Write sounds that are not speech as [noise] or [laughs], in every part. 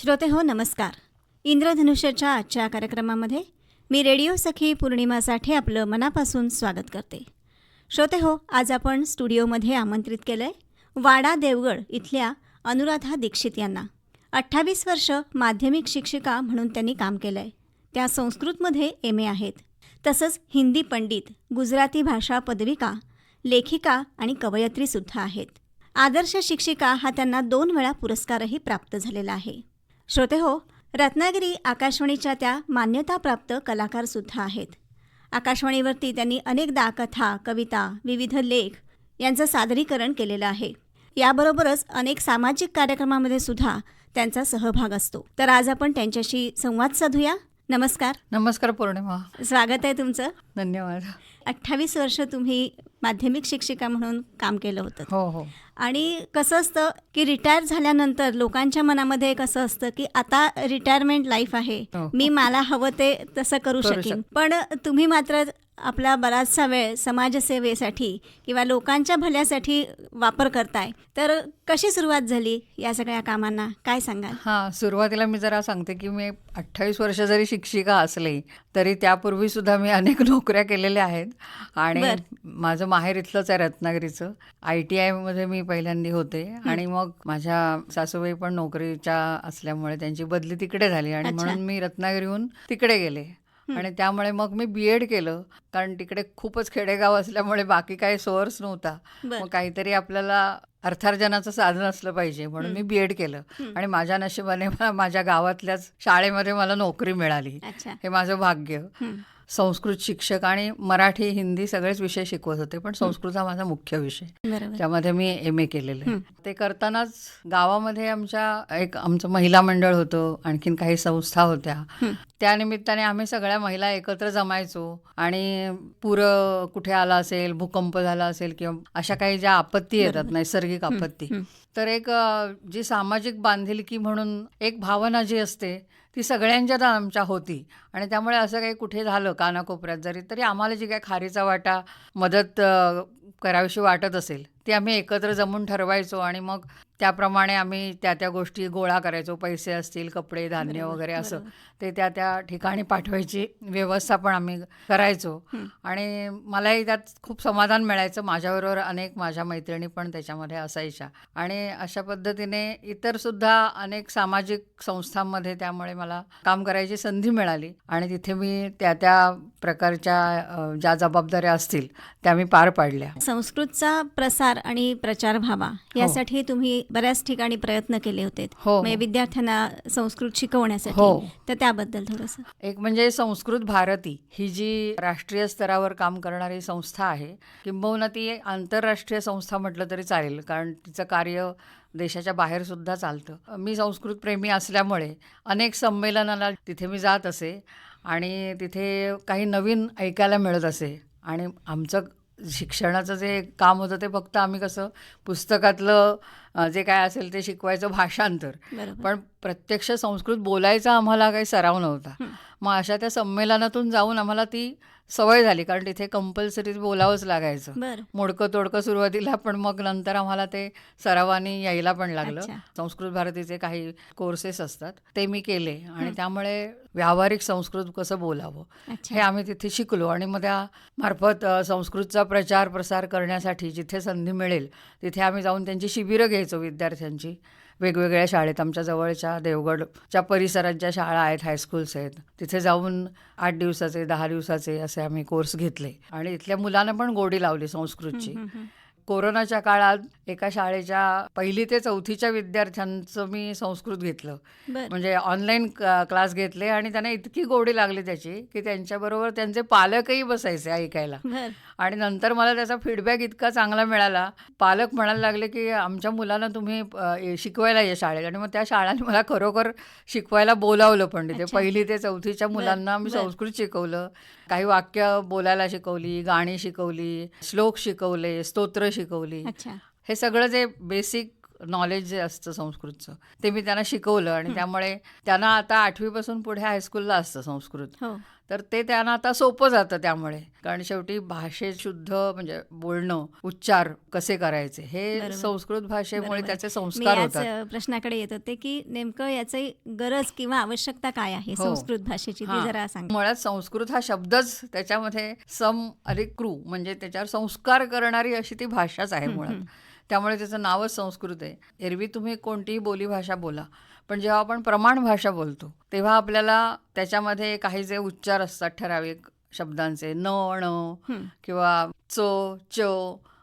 श्रोते हो नमस्कार. इंद्रधनुष्याच्या आजच्या कार्यक्रमामध्ये मी रेडिओ सखी पौर्णिमासाठी आपलं मनापासून स्वागत करते. श्रोते हो आज आपण स्टुडिओमध्ये आमंत्रित केलं आहे वाडा देवगड इथल्या अनुराधा दीक्षित यांना. अठ्ठावीस वर्ष माध्यमिक शिक्षिका म्हणून त्यांनी काम केलं आहे त्या संस्कृतमध्ये एम ए आहेत. तसंच हिंदी पंडित गुजराती भाषा पदविका लेखिका आणि कवयत्रीसुद्धा आहेत. आदर्श शिक्षिका हा त्यांना दोन वेळा पुरस्कारही प्राप्त झालेला आहे. श्रोते हो रत्नागिरी आकाशवाणीच्या त्या मान्यताप्राप्त कलाकारसुद्धा आहेत. आकाशवाणीवरती त्यांनी अनेकदा कथा कविता विविध लेख यांचं सादरीकरण केलेलं आहे. याबरोबरच अनेक सामाजिक कार्यक्रमामध्ये सुद्धा त्यांचा सहभाग असतो. तर आज आपण त्यांच्याशी संवाद साधूया. नमस्कार. नमस्कार पौर्णिमा. स्वागत आहे तुमचं. धन्यवाद. अठ्ठावीस वर्ष तुम्ही माध्यमिक शिक्षिका म्हणून काम केलं होतं. हो हो. आणि कसं असतं की रिटायर झाल्यानंतर लोकांच्या मनामध्ये कसं असतं की आता रिटायरमेंट लाईफ आहे. हो. मी मला हवं ते तसं करू करू शकेन. पण तुम्ही मात्र आपला बराचसा वेळ समाजसेवेसाठी किंवा लोकांच्या भल्यासाठी वापर करताय. तर कशी सुरुवात झाली या सगळ्या कामांना? काय सांगाल? हां सुरुवातीला मी जरा सांगते की मी अठ्ठावीस वर्ष जरी शिक्षिका असले तरी त्यापूर्वी सुद्धा मी अनेक [laughs] नोकऱ्या केलेल्या आहेत. आणि. माझं माहेर इथलंच आहे रत्नागिरीचं. आय टी आयमध्ये मी पहिल्यांदा होते. आणि मग माझ्या सासूबाई पण नोकरीच्या असल्यामुळे त्यांची बदली तिकडे झाली. आणि. म्हणून मी रत्नागिरीहून तिकडे गेले. आणि त्यामुळे मग मी बी एड केलं. कारण तिकडे खूपच खेडेगाव असल्यामुळे बाकी काही सोर्स नव्हता. मग काहीतरी आपल्याला अर्थार्जनाचं साधन असलं पाहिजे म्हणून मी बी एड केलं. आणि माझ्या नशिबाने मला [laughs] माझ्या गावातल्याच शाळेमध्ये मला नोकरी मिळाली. हे माझं भाग्य. संस्कृत शिक्षक आणि मराठी हिंदी सगळेच विषय शिकवत होते पण संस्कृत हा माझा मुख्य विषय. त्यामध्ये मी एम ए केलेलं ते करतानाच गावामध्ये आमच्या एक आमचं महिला मंडळ होतं आणखीन काही संस्था होत्या. त्यानिमित्ताने आम्ही सगळ्या महिला एकत्र जमायचो. आणि पूर कुठे आला असेल भूकंप झाला असेल किंवा अशा काही ज्या आपत्ती येतात. नैसर्गिक आपत्ती. तर एक जी सामाजिक बांधिलकी म्हणून एक भावना जी असते ती सगळ्यांच्यात आमच्या होती. आणि त्यामुळे असं काही कुठे झालं कानाकोपऱ्यात जरी तरी आम्हाला जी काही खारीचा वाटा मदत करावीशी वाटत असेल ती आम्ही एकत्र जमून ठरवायचो आणि मग त्याप्रमाणे आम्ही त्या त्या गोष्टी गोळा करायचो. पैसे असतील कपडे धान्य वगैरे असं. ते त्या त्या ठिकाणी पाठवायची व्यवस्था पण आम्ही करायचो. हं. आणि मलाही त्यात खूप समाधान मिळायचं. माझ्याबरोबर अनेक माझ्या मैत्रिणी पण त्याच्यामध्ये असायच्या. आणि अशा पद्धतीने इतर सुद्धा अनेक सामाजिक संस्थांमध्ये त्यामुळे मला काम करायची संधी मिळाली. आणि तिथे मी त्या त्या प्रकारच्या ज्या जबाबदाऱ्या असतील त्या मी पार पाडल्या. संस्कृतचा प्रसार आणि प्रचार व्हावा यासाठी तुम्ही बऱ्याच ठिकाणी प्रयत्न केले होते. हो, म्हणजे हो. विद्यार्थ्यांना संस्कृत शिकवण्यासाठी. हो. तर त्याबद्दल थोडंसं. एक म्हणजे संस्कृत भारती ही जी राष्ट्रीय स्तरावर काम करणारी संस्था आहे किंबहुना ती आंतरराष्ट्रीय संस्था म्हटलं तरी चालेल कारण तिचं कार्य देशाच्या बाहेर सुद्धा चालतं. मी संस्कृत प्रेमी असल्यामुळे अनेक संमेलनाला तिथे मी जात असे आणि तिथे काही नवीन ऐकायला मिळत असे. आणि आमचं शिक्षणाचं जे काम होतं ते फक्त आम्ही कसं पुस्तकातलं जे काय असेल ते शिकवायचं भाषांतर. पण प्रत्यक्ष संस्कृत बोलायचा आम्हाला काही सराव नव्हता. मग अशा त्या संमेलनातून जाऊन आम्हाला ती सवय झाली कारण तिथे कंपल्सरी बोलावंच लागायचं. मोडकं तोडकं सुरुवातीला पण मग नंतर आम्हाला ते सरावानी यायला पण लागलं. संस्कृत भारतीचे काही कोर्सेस असतात ते मी केले आणि त्यामुळे व्यावहारिक संस्कृत कसं बोलावं हे आम्ही तिथे शिकलो आणि मग त्या मार्फत संस्कृतचा प्रचार प्रसार करण्यासाठी जिथे संधी मिळेल तिथे आम्ही जाऊन त्यांची शिबिरं घ्यायचो विद्यार्थ्यांची. वेगवेगळ्या शाळेत आमच्या जवळच्या देवगडच्या परिसरात ज्या शाळा आहेत हायस्कूल्स आहेत तिथे जाऊन आठ दिवसाचे दहा दिवसाचे असे आम्ही कोर्स घेतले. आणि इथल्या मुलांना पण गोडी लावली संस्कृतची. कोरोनाच्या काळात एका शाळेच्या पहिली ते चौथीच्या विद्यार्थ्यांचं मी संस्कृत घेतलं. म्हणजे ऑनलाईन क्लास घेतले आणि त्यांना इतकी गोडी लागली त्याची की त्यांच्याबरोबर त्यांचे पालकही बसायचे ऐकायला. आणि नंतर मला त्याचा फीडबॅक इतका चांगला मिळाला. पालक म्हणायला लागले की आमच्या मुलांना तुम्ही शिकवायला ये शाळेत. आणि मग त्या शाळांनी मला खरोखर शिकवायला बोलावलं पण तिथे. पहिली ते चौथीच्या मुलांना मी बरं. संस्कृत शिकवलं. काही वाक्य बोलायला शिकवली गाणी शिकवली श्लोक शिकवले स्तोत्र शिकवली अच्छा. हे सगळं जे बेसिक नॉलेज जे असतं संस्कृतचं ते मी त्यांना शिकवलं आणि त्यामुळे त्यांना आता आठवीपासून पुढे हायस्कूलला असतं संस्कृत. हो. तर ते त्यांना आता सोपं जातं त्यामुळे कारण शेवटी भाषेत शुद्ध म्हणजे बोलणं उच्चार कसे करायचे हे. संस्कृत भाषेमुळे. त्याचे संस्कार होतात प्रश्नाकडे येत होते की नेमकं याची गरज किंवा आवश्यकता काय आहे हो. संस्कृत भाषेची ती. जरा सांगा मुळात संस्कृत हा शब्दच त्याच्यामध्ये सम अधिक क्रू म्हणजे त्याच्यावर संस्कार करणारी अशी ती भाषाच आहे मुळात. त्यामुळे त्याचं नावच संस्कृत आहे एरवी तुम्ही कोणतीही बोलीभाषा बोला पण जेव्हा आपण प्रमाण भाषा बोलतो तेव्हा आपल्याला त्याच्यामध्ये काही जे उच्चार असतात ठराविक शब्दांचे न ण. किंवा च च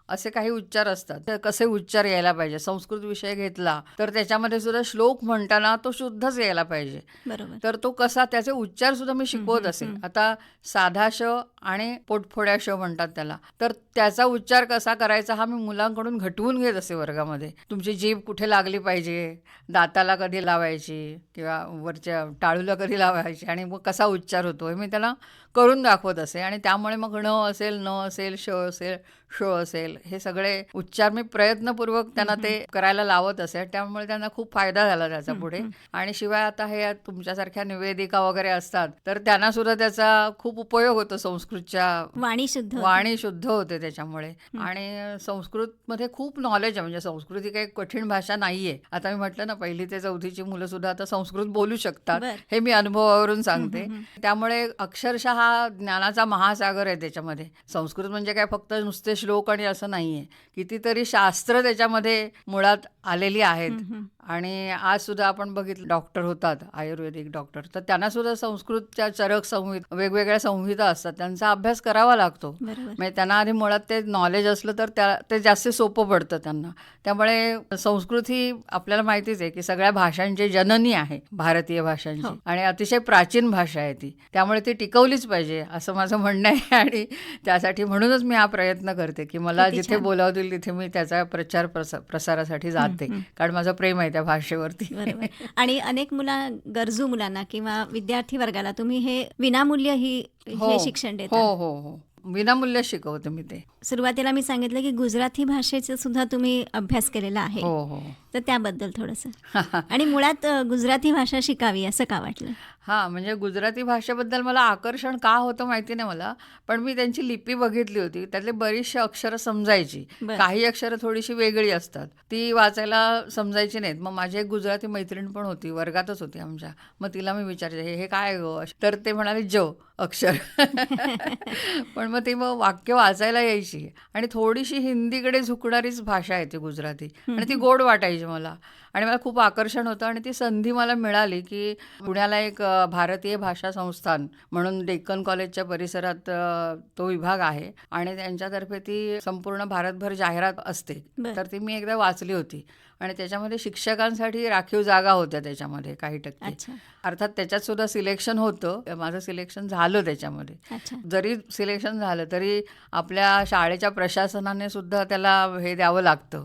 असे काही उच्चार असतात. ते कसे उच्चार यायला पाहिजे? संस्कृत विषय घेतला तर त्याच्यामध्ये सुद्धा श्लोक म्हणताना तो शुद्धच यायला पाहिजे. बरोबर. तर तो कसा त्याचे उच्चार सुद्धा मी शिकवत असे. आता साधा श आणि पोटफोड्या श म्हणतात त्याला. तर त्याचा उच्चार कसा करायचा हा मी मुलांकडून घटवून घेत असे वर्गामध्ये. तुमची जीभ कुठे लागली पाहिजे? दाताला कधी लावायची? किंवा वरच्या टाळूला कधी लावायची? आणि मग कसा उच्चार होतो हे मी त्याला करून दाखवत असे. आणि त्यामुळे मग ण असेल न असेल श असेल श असेल. हे सगळे उच्चार मी प्रयत्नपूर्वक त्यांना ते करायला लावत असे त्यामुळे त्यांना खूप फायदा झाला त्याचा पुढे. आणि शिवाय आता हे तुमच्यासारख्या निवेदिका वगैरे असतात तर त्यांना सुद्धा त्याचा खूप उपयोग होतो संस्कृतच्या वाणी शुद्ध. वाणी शुद्ध होते त्याच्यामुळे. आणि संस्कृतमध्ये खूप नॉलेज आहे. म्हणजे संस्कृत ही काही कठीण भाषा नाहीये. आता मी म्हटलं ना पहिली ते चौथीची मुलं सुद्धा आता संस्कृत बोलू शकतात. हे मी अनुभवावरून सांगते. त्यामुळे अक्षरशः हा ज्ञानाचा महासागर आहे त्याच्यामध्ये. संस्कृत म्हणजे काय? फक्त नुसते श्लोक आणि असं नाही आहे कितीतरी शास्त्र त्याच्यामध्ये मुळात आलेली आहेत. आणि आज सुद्धा आपण बघितलं डॉक्टर होतात आयुर्वेदिक डॉक्टर. तर त्यांना सुद्धा संस्कृतच्या चरक संहिता वेगवेगळ्या संहिता असतात. त्यांचा अभ्यास करावा लागतो. म्हणजे त्यांना आधी मुळात ते नॉलेज असलं तर त्या ते जास्त सोपं पडतं त्यांना. त्यामुळे संस्कृत ही आपल्याला माहितीच आहे की सगळ्या भाषांची जननी आहे भारतीय भाषांची. हो. आणि अतिशय प्राचीन भाषा आहे ती. त्यामुळे ती टिकवलीच पाहिजे असं माझं म्हणणं आहे. आणि त्यासाठी म्हणूनच मी हा प्रयत्न करते की मला जिथे. बोलावतील तिथे मी त्याचा प्रचार प्रसा- प्रसारासाठी जाते हं. कारण माझं प्रेम आहे त्या भाषेवरती. आणि अनेक मुला गरजू मुलांना किंवा विद्यार्थी वर्गाला तुम्ही हे विनामूल्य ही हो. हे. शिक्षण देता. हो हो हो. विनामूल्य शिकवते मी ते. सुरुवातीला मी सांगितलं की गुजराती भाषेचा सुद्धा तुम्ही अभ्यास केलेला आहे. हो हो. तर त्याबद्दल थोडंसं. [laughs] आणि मुळात गुजराती भाषा शिकावी असं का वाटलं? हां म्हणजे गुजराती भाषेबद्दल मला आकर्षण का होतं माहिती नाही मला पण मी त्यांची लिपी बघितली होती. त्यातले बरीचशी अक्षरं समजायची. काही अक्षरं थोडीशी वेगळी असतात. ती वाचायला समजायची नाहीत. मग माझी एक गुजराती मैत्रीण पण होती वर्गातच होती आमच्या. मग तिला मी विचारते हे हे काय गो? तर ते म्हणाले ज अक्षर. [laughs] पण मग ती मग वाक्य वाचायला यायची. आणि थोडीशी हिंदीकडे झुकणारीच भाषा आहे ती गुजराती. आणि ती गोड वाटायची मला. आणि मला खूप आकर्षण होतं आणि ती संधी मला मिळाली की पुण्याला एक भारतीय भाषा संस्थान म्हणून डेक्कन कॉलेजच्या परिसरात तो विभाग आहे आणि त्यांच्यातर्फे ती संपूर्ण भारतभर जाहिरात असते. तर ती मी एकदा वाचली होती. आणि त्याच्यामध्ये शिक्षकांसाठी राखीव जागा होत्या त्याच्यामध्ये काही टक्के. अर्थात त्याच्यात सुद्धा सिलेक्शन होतं. माझं सिलेक्शन झालं त्याच्यामध्ये. जरी सिलेक्शन झालं तरी आपल्या शाळेच्या प्रशासनाने सुद्धा त्याला हे द्यावं लागतं.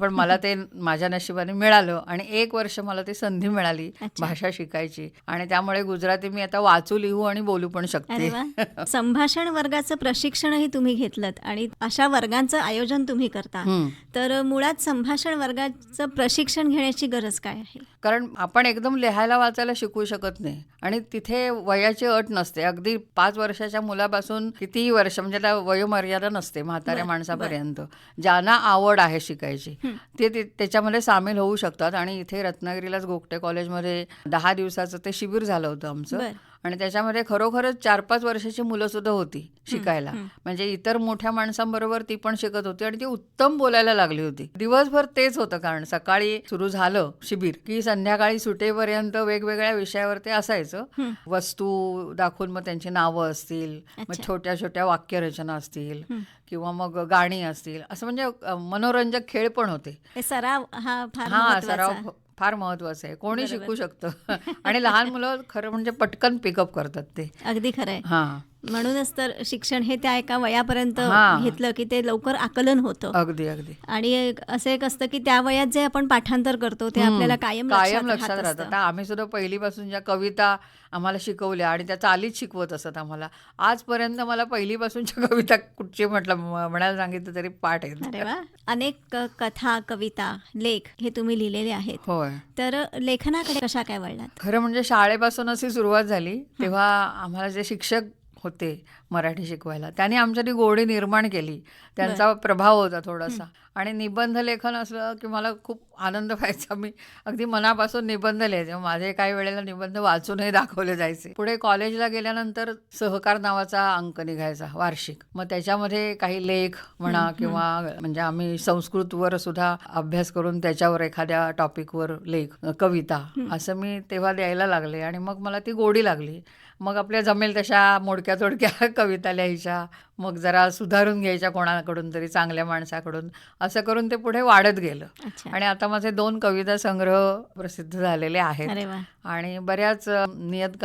पण मला ते माझ्या नशिबाने मिळालं आणि एक वर्ष मला ती संधी मिळाली. भाषा शिकायची. आणि त्यामुळे गुजराती मी आता वाचू लिहू आणि बोलू पण शकते. संभाषण वर्गाचं प्रशिक्षणही तुम्ही घेतलं आणि अशा वर्गांचं आयोजन तुम्ही करता. तर मुळात संभाषण वर्गाचं प्रशिक्षण घेण्याची गरज काय आहे? कारण आपण एकदम लिहायला वाचायला शिकू शकत नाही. आणि तिथे वयाची अट नसते. अगदी पाच वर्षाच्या मुलापासून कितीही वर्ष म्हणजे त्याला वयोमर्यादा नसते म्हाताऱ्या माणसापर्यंत. ज्यांना आवड आहे शिकायची ते त्याच्यामध्ये सामील होऊ शकतात. आणि इथे रत्नागिरीलाच गोगटे कॉलेजमध्ये दहा दिवसाचं ते शिबिर झालं होतं आमचं. आणि त्याच्यामध्ये खरोखरच चार पाच वर्षाची मुलं सुद्धा होती शिकायला. म्हणजे इतर मोठ्या माणसांबरोबर ती पण शिकत होती आणि ती उत्तम बोलायला लागली होती. दिवसभर तेच होतं कारण सकाळी सुरू झालं शिबिर की संध्याकाळी सुटेपर्यंत वेगवेगळ्या विषयावर ते असायचं. वस्तू दाखवून मग त्यांची नावं असतील मग. छोट्या छोट्या वाक्यरचना असतील किंवा मग गाणी असतील. असं म्हणजे मनोरंजक खेळ पण होते. हे सराव हा सराव फार महत्वाचं आहे. कोणी. शिकू शकतं. [laughs] आणि लहान मुलं खरं म्हणजे पटकन पिकअप करतात ते. अगदी खरं आहे. हां. म्हणूनच तर शिक्षण हे त्या एका वयापर्यंत. घेतलं की ते लवकर आकलन होतं. अगदी अगदी. आणि असं एक असतं की त्या वयात जे आपण पाठांतर करतो ते. आपल्याला कायम कायम लक्षात राहत. आता आम्ही सुद्धा पहिलीपासून ज्या कविता आम्हाला शिकवल्या आणि त्या चालीच शिकवत असत आम्हाला आजपर्यंत मला पहिलीपासूनच्या कविता कुठची म्हटलं म्हणायला सांगितलं तरी पाठ आहेत वा. अनेक कथा कविता लेख हे तुम्ही लिहिलेले आहेत. होय. तर लेखनाकडे कशा काय वळलात? खरं म्हणजे शाळेपासूनच ही सुरुवात झाली तेव्हा आम्हाला जे शिक्षक होते मराठी शिकवायला. त्यांनी आमच्यासाठी गोडी निर्माण केली. त्यांचा प्रभाव होता थोडासा. आणि निबंध लेखन असलं की मला खूप आनंद व्हायचा. मी अगदी मनापासून निबंध लिहायचे. माझे काही वेळेला निबंध वाचूनही दाखवले जायचे. पुढे कॉलेजला गेल्यानंतर सहकार नावाचा अंक निघायचा वार्षिक. मग त्याच्यामध्ये काही लेख म्हणा किंवा म्हणजे आम्ही संस्कृतवर सुद्धा अभ्यास करून त्याच्यावर एखाद्या टॉपिकवर लेख कविता असं मी तेव्हा द्यायला लागले. आणि मग मला ती गोडी लागली. मग आपल्या जमेल तशा मोडक्या तोडक्या [laughs] कविता लिहायच्या. मग जरा सुधारून घ्यायच्या कोणाकडून तरी चांगल्या माणसाकडून. असं करून ते पुढे वाढत गेलं. आणि आता माझे दोन कविता संग्रह प्रसिद्ध झालेले आहेत. आणि बऱ्याच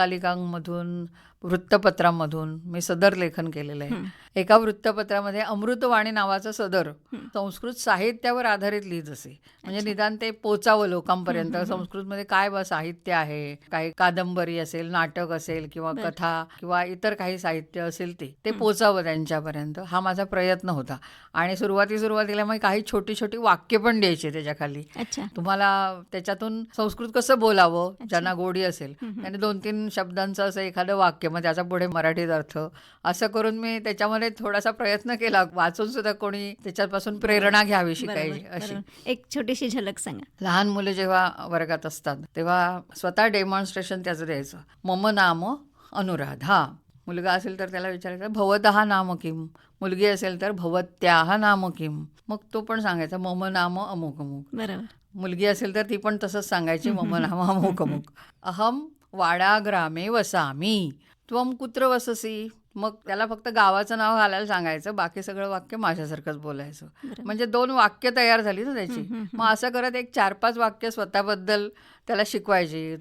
नियतकालिकांमधून वृत्तपत्रांमधून मी सदर लेखन केलेलं आहे. एका वृत्तपत्रामध्ये अमृतवाणी नावाचं सदर संस्कृत साहित्यावर आधारित लिहित असे. म्हणजे निदान ते पोचावं लोकांपर्यंत. संस्कृतमध्ये काय बा साहित्य आहे? काही कादंबरी असेल नाटक असेल किंवा कथा किंवा इतर काही साहित्य असेल ते ते पोचावं त्यांच्यापर्यंत. हा माझा प्रयत्न होता. आणि सुरुवाती सुरुवातीला मग काही छोटी छोटी वाक्य पण द्यायची त्याच्याखाली. अच्छा. तुम्हाला त्याच्यातून संस्कृत कसं बोलावं ज्यांना गोडी असेल आणि दोन तीन शब्दांचं असं एखादं वाक्य मग त्याचा पुढे मराठीत अर्थ असं करून मी त्याच्यामध्ये थोडासा प्रयत्न केला. वाचून सुद्धा कोणी त्याच्यापासून प्रेरणा घ्यावी शिकायची अशी. एक छोटीशी झलक सांगा. लहान मुलं जेव्हा वर्गात असतात तेव्हा स्वतः डेमॉन्स्ट्रेशन त्याचं द्यायचं. मम नाम अनुराधा. मुलगा असेल तर त्याला विचारायचं भवतः नाम किम? मुलगी असेल तर भवत्याह नाम किम? मग तो पण सांगायचा मम नाम अमुक अमुक. बरोबर. मुलगी असेल तर ती पण तसंच सांगायची मम [laughs] नाम अमुक अमुक. अहम वाडा ग्रामे वसामी. त्वम कुत्र वससी? मग त्याला फक्त गावाचं नाव घालायला सांगायचं बाकी सगळं वाक्य माझ्यासारखंच बोलायचं. म्हणजे दोन वाक्य तयार झाली ना त्याची. मग असं करत एक चार पाच वाक्य स्वतःबद्दल त्याला शिकवायची.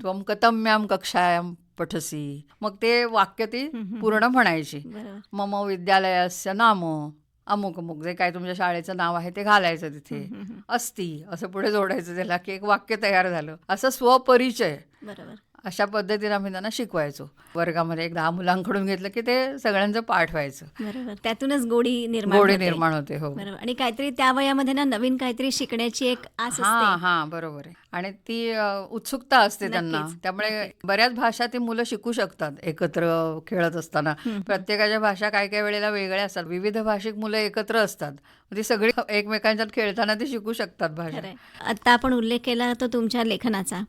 त्वम कतम्याम कक्षायाम पठसी. मग ते वाक्य ती पूर्ण म्हणायची. मम विद्यालयास्य नाम. अमुक अमुक जे काय तुमच्या शाळेचं नाव आहे ते घालायचं तिथे. असती असं पुढे जोडायचं त्याला की एक वाक्य तयार झालं. असं स्वपरिचय. बरोबर. अशा पद्धतीने आम्ही त्यांना शिकवायचो. वर्गामध्ये एक दहा मुलांकडून घेतलं की ते सगळ्यांचं पाठ व्हायचं बरोबर. त्यातूनच गोडी निर्माण गोडी. निर्माण होते हो. बरोबर. आणि काहीतरी त्या वयामध्ये ना नवीन काहीतरी शिकण्याची एक आस हा हा बरोबर आहे. आणि ती उत्सुकता असते त्यांना. त्यामुळे बऱ्याच भाषा ती मुलं शिकू शकतात एकत्र खेळत असताना. प्रत्येकाच्या भाषा काय काय वेळेला वेगळ्या असतात. विविध भाषिक मुलं एकत्र असतात. ती सगळी एकमेकांच्यात खेळताना ती शिकू शकतात भाषा. आता आपण उल्लेख केला तो तुमच्या लेखनाचा.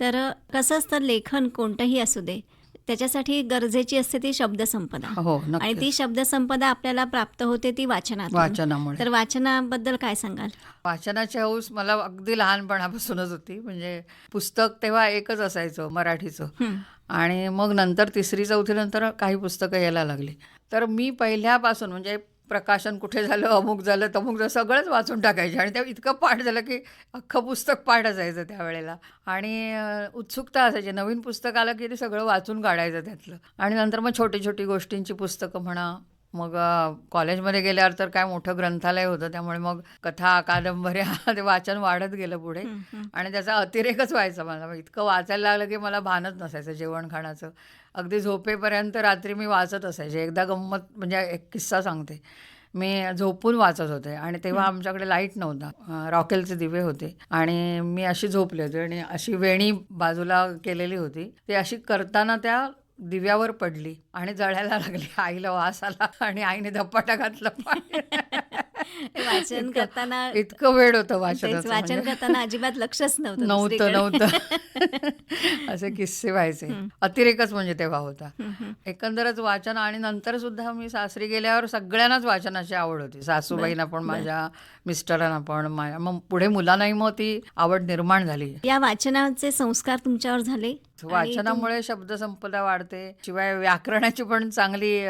तर कसं असतं लेखन कोणतंही असू दे त्याच्यासाठी गरजेची असते ती शब्दसंपदा. हो आणि नक्की ती शब्दसंपदा आपल्याला प्राप्त होते ती वाचनात वाचनामुळे. तर वाचनाबद्दल काय सांगाल? वाचनाची हौस मला अगदी लहानपणापासूनच होती. म्हणजे पुस्तक तेव्हा एकच असायचं मराठीचं. हं. आणि मग नंतर तिसरी चौथी नंतर काही पुस्तकं यायला लागली. तर मी पहिल्यापासून म्हणजे प्रकाशन कुठे झालं अमुक झालं तमुक झालं सगळंच वाचून टाकायचे. आणि त्या इतकं पाठ झालं की अख्खं पुस्तक पाठ असायचं त्यावेळेला. आणि उत्सुकता असायची. नवीन पुस्तक आलं की ते सगळं वाचून काढायचं त्यातलं. आणि नंतर मग छोटी छोटी गोष्टींची पुस्तकं म्हणा मग कॉलेजमध्ये गेल्यावर तर काय मोठं ग्रंथालय होतं. त्यामुळे मग कथा कादंबऱ्या [laughs] ते वाचन वाढत गेलं पुढे. आणि त्याचा अतिरेकच व्हायचा मला. इतकं वाचायला लागलं की मला भानच नसायचं जेवण खाण्याचं. अगदी झोपेपर्यंत रात्री मी वाचत असायचे. एकदा गंमत म्हणजे एक किस्सा सांगते. मी झोपून वाचत होते आणि तेव्हा आमच्याकडे लाइट नव्हता. रॉकेलचे दिवे होते आणि मी अशी झोपले होते आणि अशी वेणी बाजूला केलेली होती. ती अशी करताना त्या दिव्यावर पडली आणि जळायला लागली. आईला वास आला आणि आईने धपाटा घातला. [laughs] वाचन करताना इतकं वेळ होतं वाचन म्हणजे. करताना अजिबात लक्षच नव्हतं नव्हतं. नव्हतं. [laughs] असे किस्से व्हायचे. अतिरेकच म्हणजे तेव्हा होता. एकंदरच वाचन आणि नंतर सुद्धा मी सासरी गेल्यावर सगळ्यांनाच वाचनाची आवड होती. सासूबाईंना पण माझ्या मिस्टरांना पण माझ्या मग पुढे मुलांनाही मग ती आवड निर्माण झाली. या वाचनाचे संस्कार तुमच्यावर झाले? वाचनामुळे शब्दसंपदा वाढते. शिवाय व्याकरणाची पण चांगली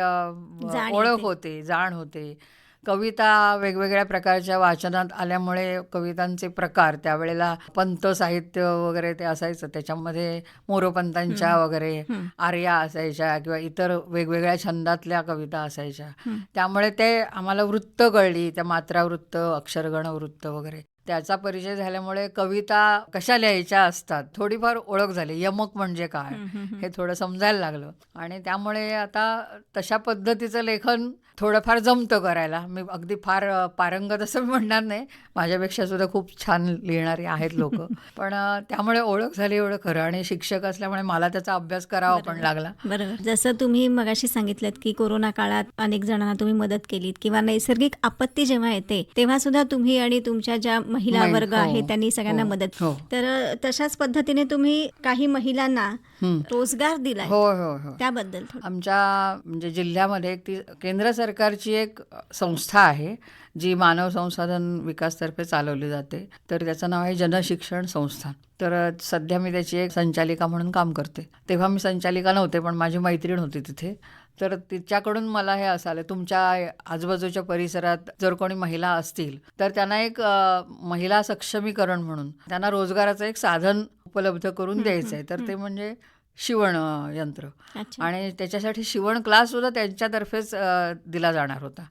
ओळख. होते जाण होते. कविता वेगवेगळ्या प्रकारच्या वाचनात आल्यामुळे कवितांचे प्रकार त्यावेळेला पंत साहित्य वगैरे ते असायचं. त्याच्यामध्ये मोरोपंतांच्या वगैरे. आर्या असायच्या किंवा इतर वेगवेगळ्या छंदातल्या कविता असायच्या. त्यामुळे ते आम्हाला वृत्त कळली त्या मात्रावृत्त अक्षरगण वृत्त वगैरे. त्याचा परिचय झाल्यामुळे कविता कशा लिहायच्या असतात थोडीफार ओळख झाली. यमक म्हणजे काय. हे थोडं समजायला लागलं. आणि त्यामुळे आता तशा पद्धतीचं लेखन थोडंफार जमतं करायला. मी अगदी फार पारंगत असं म्हणणार नाही. माझ्यापेक्षा सुद्धा खूप छान लिहिणारी आहेत लोक. [laughs] पण त्यामुळे ओळख झाली एवढं खरं आणि शिक्षक असल्यामुळे मला त्याचा अभ्यास करावा पण. लागला. बरोबर. जसं तुम्ही मगाशी सांगितलं की कोरोना काळात अनेक जणांना तुम्ही मदत केलीत किंवा नैसर्गिक आपत्ती जेव्हा येते तेव्हा सुद्धा तुम्ही आणि तुमच्या ज्या महिला वर्ग हो, आहे त्यांनी सगळ्यांना हो, मदत हो. तर तशाच पद्धतीने तुम्ही काही महिलांना हं. रोजगार दिलाय. हो हो हो. त्याबद्दल आमच्या म्हणजे जिल्ह्यामध्ये एक ती केंद्र सरकारची एक संस्था आहे जी मानव संसाधन विकासतर्फे चालवली जाते. तर त्याचं नाव आहे जनशिक्षण संस्था. तर सध्या मी त्याची एक संचालिका म्हणून काम करते. तेव्हा मी संचालिका नव्हते पण माझी मैत्रीण होती तिथे. तर तिच्याकडून मला हे असं आलं. तुमच्या आजूबाजूच्या परिसरात जर कोणी महिला असतील तर त्यांना एक महिला सक्षमीकरण म्हणून त्यांना रोजगाराचं एक साधन उपलब्ध करून द्यायचं आहे तर ते म्हणजे शिवण यंत्र. आणि त्याच्यासाठी शिवण क्लास सुद्धा त्यांच्यातर्फेच दिला जाणार होता.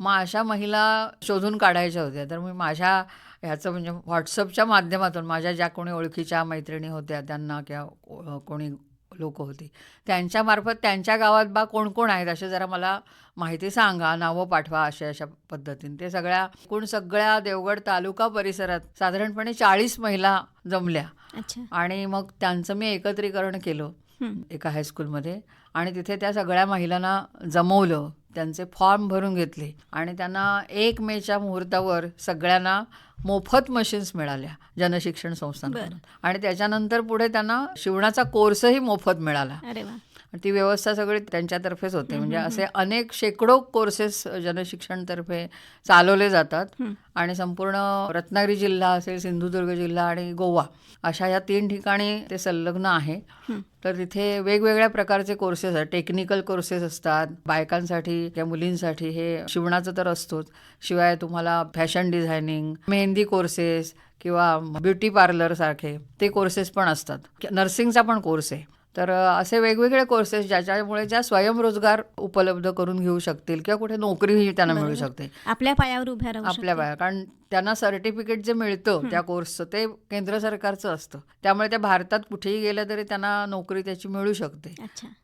मग अशा महिला शोधून काढायच्या होत्या. तर मी माझ्या ह्याचं म्हणजे व्हॉट्सअपच्या माध्यमातून माझ्या ज्या कोणी ओळखीच्या मैत्रिणी होत्या त्यांना किंवा कोणी लोक होती. त्यांच्यामार्फत त्यांच्या गावात बा कोण कोण आहेत असे जरा मला माहिती सांगा नावं पाठवा अशा अशा पद्धतीने. ते सगळ्या कोण सगळ्या देवगड तालुका परिसरात साधारणपणे चाळीस महिला जमल्या. अच्छा. आणि मग त्यांचं मी एकत्रीकरण केलं. एका हायस्कूलमध्ये आणि तिथे त्या सगळ्या महिलांना जमवलं. त्यांचे फॉर्म भरून घेतले आणि त्यांना एक मेच्या मुहूर्तावर सगळ्यांना मोफत मशीन्स मिळाल्या जनशिक्षण संस्थांकडून. आणि त्याच्यानंतर पुढे त्यांना शिवणाचा कोर्सही मोफत मिळाला. ती व्यवस्था सगळी त्यांच्यातर्फेच होते. म्हणजे असे अनेक शेकडो कोर्सेस जनशिक्षणतर्फे चालवले जातात. आणि संपूर्ण रत्नागिरी जिल्हा असेल सिंधुदुर्ग जिल्हा आणि गोवा अशा या तीन ठिकाणी ते संलग्न आहे. तर तिथे वेगवेगळ्या प्रकारचे कोर्सेस आहेत. टेक्निकल कोर्सेस असतात. बायकांसाठी किंवा मुलींसाठी हे शिवणाचं तर असतोच. शिवाय तुम्हाला फॅशन डिझायनिंग मेहंदी कोर्सेस किंवा ब्युटी पार्लर सारखे ते कोर्सेस पण असतात. नर्सिंगचा पण कोर्स आहे. तर असे वेगवेगळे कोर्सेस ज्याच्यामुळे ज्या स्वयंरोजगार उपलब्ध करून घेऊ शकतील किंवा कुठे नोकरीही त्यांना मिळू. शकते आपल्या पायावर उभ्या राहू आपल्या. बाया कारण त्यांना सर्टिफिकेट जे मिळतं त्या कोर्सचं ते केंद्र सरकारचं असतं. त्यामुळे त्या भारतात कुठेही गेलं तरी त्यांना नोकरी त्याची मिळू शकते.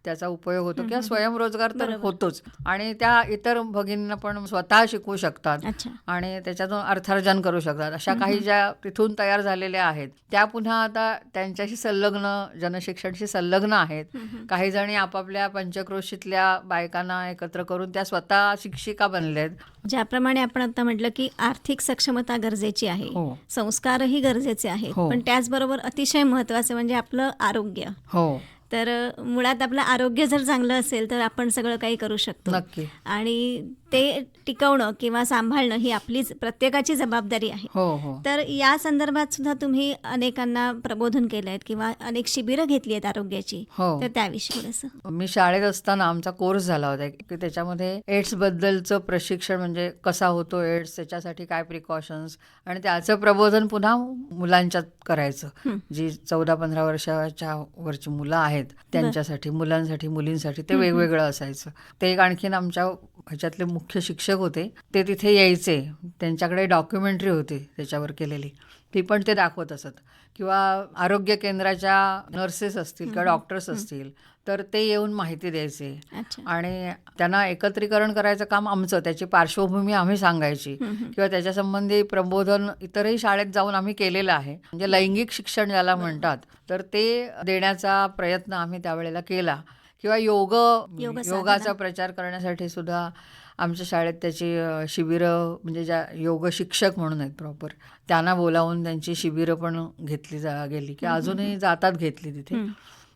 त्याचा उपयोग होतो. किंवा स्वयंरोजगार तर. होतोच. आणि त्या इतर भगिनींना पण स्वतः शिकवू शकतात. आणि त्याच्यातून अर्थार्जन करू शकतात. अशा काही ज्या तिथून तयार झालेल्या आहेत त्या पुन्हा आता त्यांच्याशी संलग्न जनशिक्षणशी संलग्न आहेत. काही जणी आपापल्या पंचक्रोशीतल्या बायकांना एकत्र करून त्या स्वतः शिक्षिका बनलेत. ज्याप्रमाणे आपण आता म्हटलं की आर्थिक सक्षमता गरजेची आहे. हो. संस्कारही गरजेचे आहेत. हो. पण त्याचबरोबर अतिशय महत्वाचं म्हणजे आपलं आरोग्य. हो. तर मुळात आपलं आरोग्य जर चांगलं असेल तर आपण सगळं काही करू शकतो. नक्की. आणि ते टिकवणं किंवा सांभाळणं ही आपलीच प्रत्येकाची जबाबदारी आहे. हो हो. तर या संदर्भात सुद्धा तुम्ही अनेकांना प्रबोधन केलं आहे किंवा अनेक शिबिरं घेतली आहेत आरोग्याची. हो. तर त्याविषयी थोडंसं. मी शाळेत असताना आमचा कोर्स झाला होता की त्याच्यामध्ये एड्स बद्दलचं प्रशिक्षण म्हणजे कसा होतो एड्स त्याच्यासाठी काय प्रिकॉशन्स आणि त्याचं प्रबोधन पुन्हा मुलांच्यात करायचं. जी चौदा पंधरा वर्षाच्या वरची मुलं आहेत त्यांच्यासाठी मुलांसाठी मुलींसाठी ते वेगवेगळं असायचं. ते एक आणखीन आमच्या ह्याच्यातले मुख्य शिक्षक होते ते तिथे यायचे. त्यांच्याकडे डॉक्युमेंटरी होती त्याच्यावर केलेली. ती पण ते दाखवत असत. किंवा आरोग्य केंद्राच्या नर्सेस असतील किंवा डॉक्टर्स असतील तर ते येऊन माहिती द्यायचे. आणि त्यांना एकत्रीकरण करायचं काम आमचं. त्याची पार्श्वभूमी आम्ही सांगायची. किंवा त्याच्या संबंधी प्रबोधन इतरही शाळेत जाऊन आम्ही केलेलं आहे. म्हणजे लैंगिक शिक्षण ज्याला म्हणतात तर ते देण्याचा प्रयत्न आम्ही त्यावेळेला केला. किंवा योग. योगाचा प्रचार करण्यासाठी सुद्धा आमच्या शाळेत त्याची शिबिरं म्हणजे ज्या योग शिक्षक म्हणून आहेत प्रॉपर त्यांना बोलावून त्यांची शिबिरं पण घेतली जा गेली. की अजूनही जातात घेतली तिथे.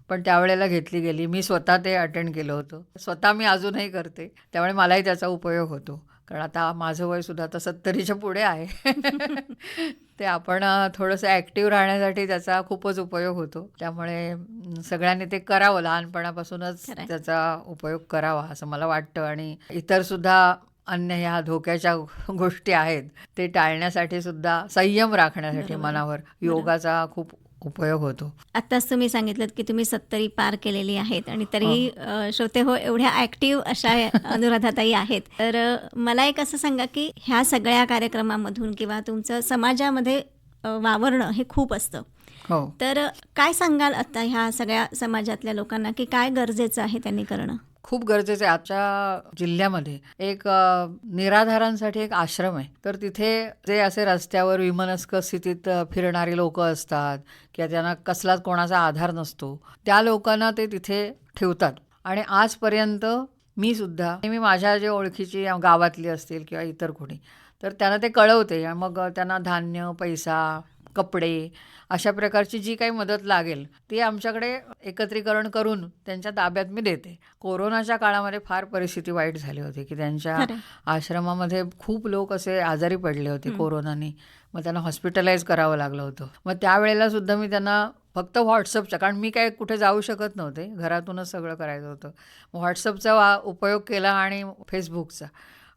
पण त्यावेळेला घेतली गेली. मी स्वतः ते अटेंड केलं होतं. स्वतः मी अजूनही करते. त्यामुळे मलाही त्याचा उपयोग होतो. कारण आता माझं वय सुद्धा आता सत्तरीच्या पुढे आहे. [laughs] ते आपण थोडंसं ॲक्टिव्ह राहण्यासाठी त्याचा खूपच उपयोग होतो. त्यामुळे सगळ्यांनी ते करावं लहानपणापासूनच. त्याचा उपयोग करावा असं मला वाटतं. आणि इतर सुद्धा अन्य ह्या धोक्याच्या गोष्टी आहेत. ते टाळण्यासाठी सुद्धा संयम राखण्यासाठी. मनावर योगाचा खूप उपयोग होतो. आत्ताच तुम्ही सांगितलं की तुम्ही सत्तरी पार केलेली आहेत आणि तरी अ, श्रोते हो एवढ्या ॲक्टिव्ह अशा [laughs] अनुराधाताई आहेत. तर मला एक असं सांगा की ह्या सगळ्या कार्यक्रमामधून किंवा तुमचं समाजामध्ये वावरणं हे खूप असतं. हो. तर काय सांगाल आता ह्या सगळ्या समाजातल्या लोकांना की काय गरजेचं आहे त्यांनी करणं? खूप गरजेचं आहे. आजच्या जिल्ह्यामध्ये एक निराधारांसाठी एक आश्रम आहे. तर तिथे जे असे रस्त्यावर विमनस्क स्थितीत फिरणारे लोक असतात किंवा त्यांना कसलाच कोणाचा आधार नसतो त्या लोकांना ते तिथे ठेवतात. आणि आजपर्यंत मी सुद्धा मी माझ्या जे ओळखीची गावातली असतील किंवा इतर कोणी तर त्यांना ते कळवते. मग त्यांना धान्य पैसा कपडे अशा प्रकारची जी काही मदत लागेल ती आमच्याकडे एकत्रीकरण करून त्यांच्या ताब्यात मी देते. कोरोनाच्या काळामध्ये फार परिस्थिती वाईट झाली होती की त्यांच्या आश्रमामध्ये खूप लोक असे आजारी पडले होते. कोरोनाने. मग त्यांना हॉस्पिटलाइज करावं लागलं होतं. मग त्यावेळेला सुद्धा मी त्यांना फक्त व्हॉट्सअपच्या कारण मी काय कुठे जाऊ शकत नव्हते. घरातूनच सगळं करायचं होतं. व्हॉट्सअपचा वा उपयोग केला आणि फेसबुकचा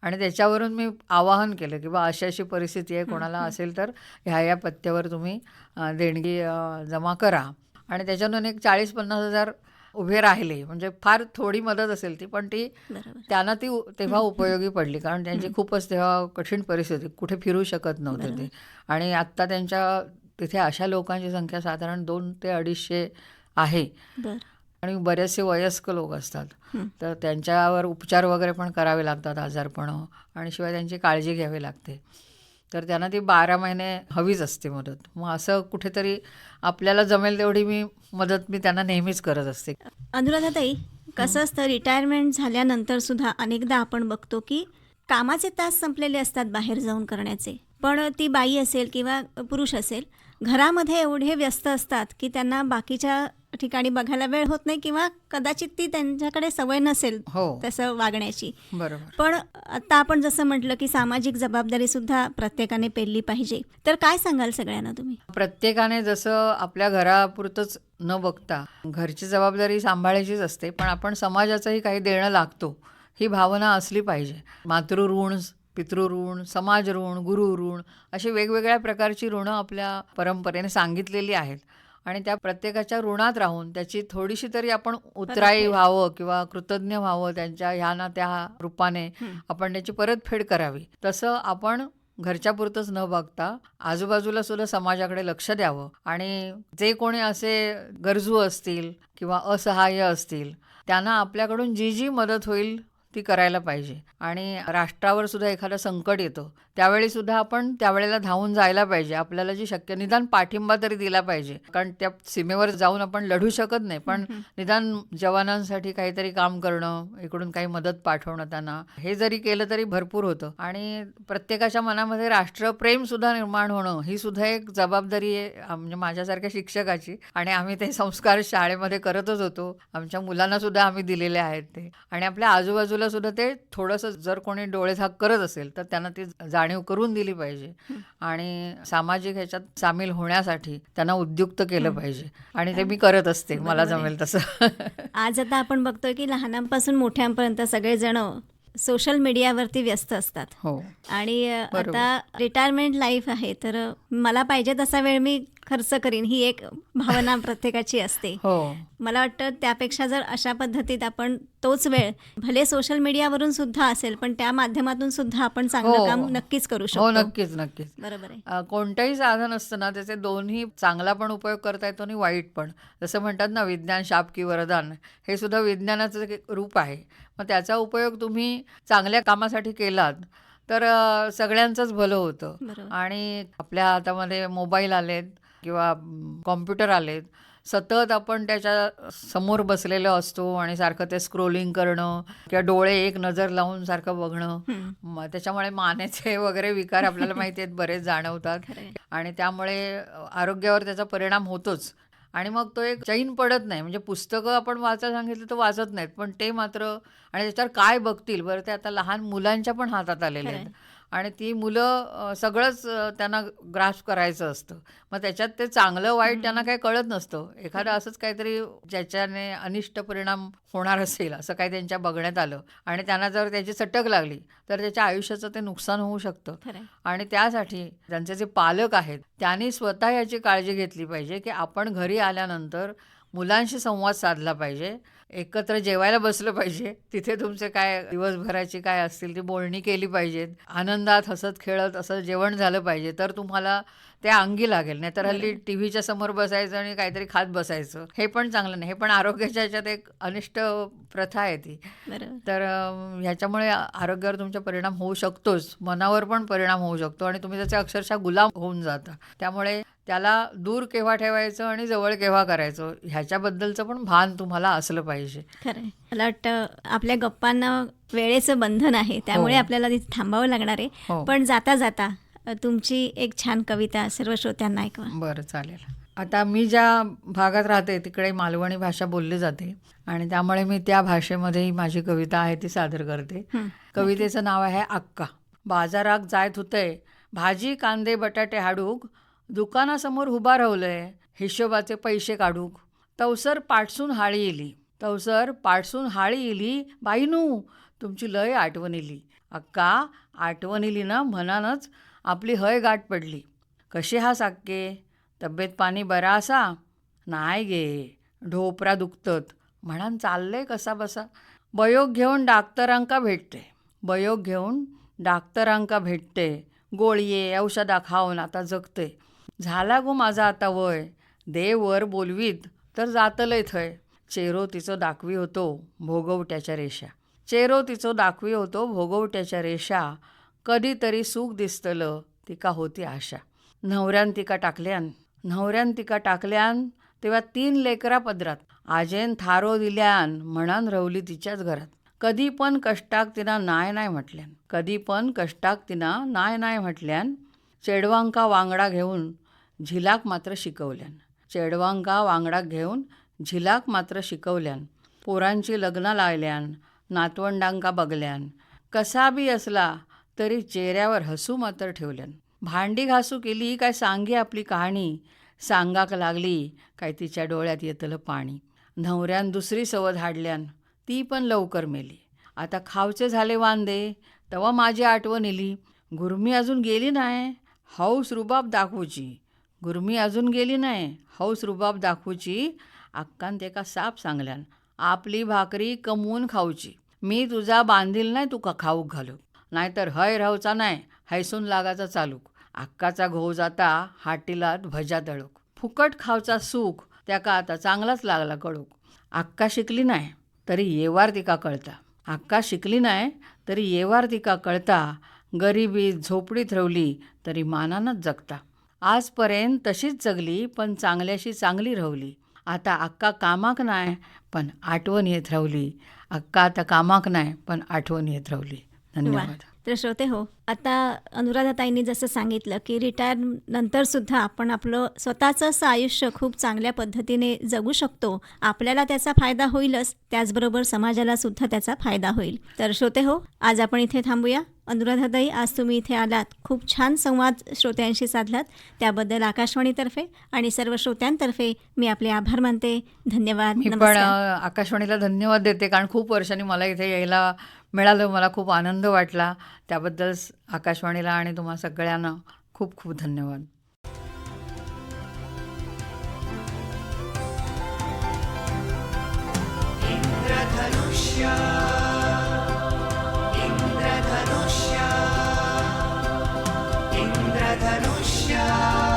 आणि त्याच्यावरून मी आवाहन केलं की बा अशी अशी परिस्थिती आहे कोणाला असेल तर ह्या या पत्त्यावर तुम्ही देणगी जमा करा. आणि त्याच्यातून एक चाळीस पन्नास हजार उभे राहिले. म्हणजे फार थोडी मदत असेल ती पण ती त्यांना ती तेव्हा उपयोगी पडली. कारण त्यांची खूपच तेव्हा कठीण परिस्थिती कुठे फिरू शकत नव्हते ते. आणि आत्ता त्यांच्या तिथे अशा लोकांची संख्या साधारण दोन ते अडीचशे आहे. आणि बरेचसे वयस्क लोक असतात. तर त्यांच्यावर उपचार वगैरे पण करावे लागतात आजारपणं आणि शिवाय त्यांची काळजी घ्यावी लागते. तर त्यांना ती बारा महिने हवीच असते मदत. मग असं कुठेतरी आपल्याला जमेल तेवढी मी मदत मी त्यांना नेहमीच करत असते. अनुराधाताई कसं असतं रिटायरमेंट झाल्यानंतर सुद्धा अनेकदा आपण बघतो की कामाचे तास संपलेले असतात बाहेर जाऊन करण्याचे. पण ती बाई असेल किंवा पुरुष असेल घरामध्ये एवढे व्यस्त असतात की त्यांना बाकीच्या ठिकाणी बघायला वेळ होत नाही किंवा कदाचित ती त्यांच्याकडे सवय नसेल हो. तसं वागण्याची. बरोबर. पण आता आपण जसं म्हटलं की सामाजिक जबाबदारी सुद्धा प्रत्येकाने पेलली पाहिजे. तर काय सांगाल सगळ्यांना तुम्ही? प्रत्येकाने जसं आपल्या घरापुरतंच न बघता घरची जबाबदारी सांभाळायचीच असते पण आपण समाजाचंही काही देणं लागतो ही भावना असली पाहिजे. मातृऋण पितृऋण समाज ऋण गुरु ऋण अशी वेगवेगळ्या प्रकारची ऋणं आपल्या परंपरेने सांगितलेली आहेत आणि त्या प्रत्येकाच्या ऋणात राहून त्याची थोडीशी तरी आपण उतराई. व्हावं किंवा कृतज्ञ व्हावं त्यांच्या ह्या ना त्या रूपाने. आपण त्याची परतफेड करावी तसं आपण घरच्या पुरतंच न बघता आजूबाजूला सुद्धा समाजाकडे लक्ष द्यावं आणि जे कोणी असे गरजू असतील किंवा असहाय्य असतील त्यांना आपल्याकडून जी जी मदत होईल ती करायला पाहिजे. आणि राष्ट्रावर सुद्धा एखादं संकट येतं. त्यावेळी सुद्धा आपण त्यावेळेला धावून जायला पाहिजे. आपल्याला जी शक्य निदान पाठिंबा तरी दिला पाहिजे. कारण त्या सीमेवर जाऊन आपण लढू शकत नाही. पण निदान जवानांसाठी काहीतरी काम करणं इकडून काही मदत पाठवणं त्यांना हे जरी केलं तरी भरपूर होतं. आणि प्रत्येकाच्या मनामध्ये राष्ट्रप्रेम सुद्धा निर्माण होणं ही सुद्धा एक जबाबदारी आहे म्हणजे माझ्यासारख्या शिक्षकाची. आणि आम्ही ते संस्कार शाळेमध्ये करतच होतो. आमच्या मुलांना सुद्धा आम्ही दिलेले आहेत ते. आणि आपल्या आजूबाजूला सुद्धा ते थोडंसं जर कोणी डोळेझाक करत असेल तर त्यांना ती जाणीव करून दिली पाहिजे. आणि सामाजिक ह्याच्यात सामील होण्यासाठी त्यांना उद्युक्त केलं पाहिजे. आणि ते मी करत असते मला. जमेल तसं. [laughs] आज आता आपण बघतोय की लहानांपासून मोठ्यांपर्यंत सगळेजण सोशल मीडियावरती व्यस्त असतात. हो. आणि. आता रिटायरमेंट लाईफ आहे तर मला पाहिजे तसा वेळ मी खर्च करीन ही एक भावना प्रत्येकाची असते. हो. मला वाटतं त्यापेक्षा जर अशा पद्धतीत आपण तोच वेळ भले सोशल मीडियावरून सुद्धा असेल पण त्या माध्यमातून सुद्धा आपण चांगलं हो. काम नक्कीच करू हो शकतो. नक्कीच नक्कीच. बरोबर आहे. कोणतंही साधन असतं ना त्याचे दोन्ही चांगला पण उपयोग करता येतो आणि वाईट पण. जसं म्हणतात ना विज्ञान शाप की वरदान हे सुद्धा विज्ञानाचं एक रूप आहे. मग त्याचा उपयोग तुम्ही चांगल्या कामासाठी केलात तर सगळ्यांचंच भलं होतं. आणि आपल्या हातामध्ये मोबाईल आलेत किंवा कॉम्प्युटर आलेत सतत आपण त्याच्यासमोर बसलेलो असतो आणि सारखं ते स्क्रोलिंग करणं किंवा डोळे एक नजर लावून सारखं बघणं त्याच्यामुळे मानेचे [laughs] वगैरे विकार आपल्याला माहिती आहेत बरेच जाणवतात. आणि त्यामुळे आरोग्यावर त्याचा परिणाम होतोच. आणि मग तो एक चैन पडत नाही. म्हणजे पुस्तकं आपण वाचायला सांगितलं तर वाचत नाहीत पण ते मात्र आणि त्याच्यावर काय बघतील? बरं ते आता लहान मुलांच्या पण हातात आलेले आहेत. आहे. आणि ती मुलं सगळंच त्यांना ग्रास्प करायचं असतं. मग त्याच्यात ते चांगलं वाईट त्यांना काही कळत नसतं. एखादं असंच काहीतरी ज्याच्याने अनिष्ट परिणाम होणार असेल असं काही त्यांच्या बघण्यात आलं आणि त्यांना जर त्याची चटक लागली तर त्याच्या आयुष्याचं ते नुकसान होऊ शकतं. आणि त्यासाठी त्यांचे जे पालक आहेत त्यांनी स्वतः याची काळजी घेतली पाहिजे की आपण घरी आल्यानंतर मुलांशी संवाद साधला पाहिजे. एकत्र जेवायला बसलं पाहिजे. तिथे तुमचे काय दिवसभराची काय असतील ती बोलणी केली पाहिजेत. आनंदात हसत खेळत असं जेवण झालं पाहिजे. तर तुम्हाला ते अंगी लागेल. नाहीतर हल्ली टी व्हीच्या समोर बसायचं आणि काहीतरी खात बसायचं. हे पण चांगलं नाही. हे पण आरोग्याच्या ह्याच्यात एक अनिष्ट प्रथा आहे ती. तर ह्याच्यामुळे आरोग्यावर तुमचा परिणाम होऊ शकतोच. मनावर पण परिणाम होऊ शकतो आणि तुम्ही त्याचे अक्षरशः गुलाम होऊन जाता. त्यामुळे त्याला दूर केव्हा ठेवायचं आणि जवळ केव्हा करायचं? ह्याच्याबद्दलचं पण भान तुम्हाला असलं पाहिजे. खरं. मला वाटतं आपल्या गप्पांना वेळेचं बंधन आहे त्यामुळे हो. आपल्याला तिथे थांबावं लागणार आहे. हो. पण जाता जाता तुमची एक छान कविता सर्व श्रोत्यांना ऐकवा. बरं चालेल. आता मी ज्या भागात राहते तिकडे मालवणी भाषा बोलली जाते. आणि त्यामुळे मी त्या भाषेमध्ये माझी कविता आहे ती सादर करते. कवितेचं नाव आहे अक्का. बाजारात जायत होते भाजी कांदे बटाटे हाडूक दुकानासमोर उभा रावलंय हिशोबाचे पैसे काढूक तवसर पाटसून हाळी इली तवसर पाटसून हाळी इली बाईनू तुमची लय आठवण इली अक्का आठवण इली ना म्हणानच आपली हय गाठ पडली. कशी हा साक्के? तब्येत पाणी बरा असा? नाही गे ढोपरा दुखतत. म्हणान चाललंय कसा बसा? बयोग घेऊन डाक्टरांका भेटते. बयोग घेऊन डाक्टरांका भेटते. गोळये औषधा खाऊन आता जगते. झाला गो माझा आता वय. देव वर बोलवीत तर जातलंय थंय. चेरो तिचो दाखवी होतो भोगवट्याच्या रेषा. चेरो तिचो दाखवी होतो भोगवट्याच्या रेषा. कधीतरी सुख दिसतलं तिका होती आशा. न्हवऱ्यान तिका टाकल्यान न्हवऱ्यान तिका टाकल्यान तेव्हा तीन लेकरा पदरात. आजेन थारो दिल्यान म्हणान रवली तिच्याच घरात. कधी पण कष्टाक तिना नाय नाय म्हटल्यान. कधी पण कष्टाक तिना नाय नाय म्हटल्यान चेडवांका वांगडा घेऊन झिलाक मात्र शिकवल्यान. चेडवांका वांगडा घेऊन झिलाक मात्र शिकवल्यान. पोरांची लग्न लायल्यान नातवंडांका बघल्यान. कसा बी असला तरी चेहऱ्यावर हसू मात्र ठेवल्यान. भांडी घासू केली काय सांगी आपली कहाणी? सांगाक लागली काय तिच्या डोळ्यात येतलं पाणी. नवऱ्यान दुसरी सवद हाडल्यान ती पण लवकर मेली. आता खावचे झाले वांदे तेव्हा माझी आठवण येली गुरमी अजून गेली नाही हौस रुबाब दाखवूची. गुरमी अजून गेली नाही. हौस रुबाब दाखवूची. अक्कान तेका साप सांगल्यान आपली भाकरी कमवून खाऊची. मी तुझा बांधील नाही तुका खाऊक घालू नाहीतर हय राहूचा नाही हैसून लागाचा चालूक. अक्काचा घोव जाता हाटीलात भजा दळूक. फुकट खावचा सुख त्याका आता चांगलाच लागला कळूक. अक्का शिकली नाही तरी येवार तिका कळता. अक्का शिकली नाही तरी येवार तिका कळता. गरिबीत झोपडीत रवली तरी मानानच जगता. आजपर्यंत तशीच जगली पण चांगल्याशी चांगली रवली आता अक्का कामाक नाही पण आठवण येत रावली अक्का आता कामाक नाही पण आठवण येत रावली धन्यवाद. तर श्रोते हो आता अनुराधाताईंनी जसं सांगितलं की रिटायर नंतर सुद्धा आपण आपलं स्वतःचं असं आयुष्य खूप चांगल्या पद्धतीने जगू शकतो. आपल्याला त्याचा फायदा होईलच त्याचबरोबर समाजाला सुद्धा त्याचा फायदा होईल. तर श्रोते हो आज आपण इथे थांबूया. अनुराधाताई आज तुम्ही इथे आलात. खूप छान संवाद श्रोत्यांशी साधलात. त्याबद्दल आकाशवाणीतर्फे आणि सर्व श्रोत्यांतर्फे मी आपले आभार मानते. धन्यवाद. मी पण आकाशवाणीला धन्यवाद देते कारण खूप वर्षांनी मला इथे यायला मिळालं. मला खूप आनंद वाटला. त्याबद्दल आकाशवाणीला आणि तुम्हा सगळ्यांना खूप खूप धन्यवाद. Indradhanusha queda no chão.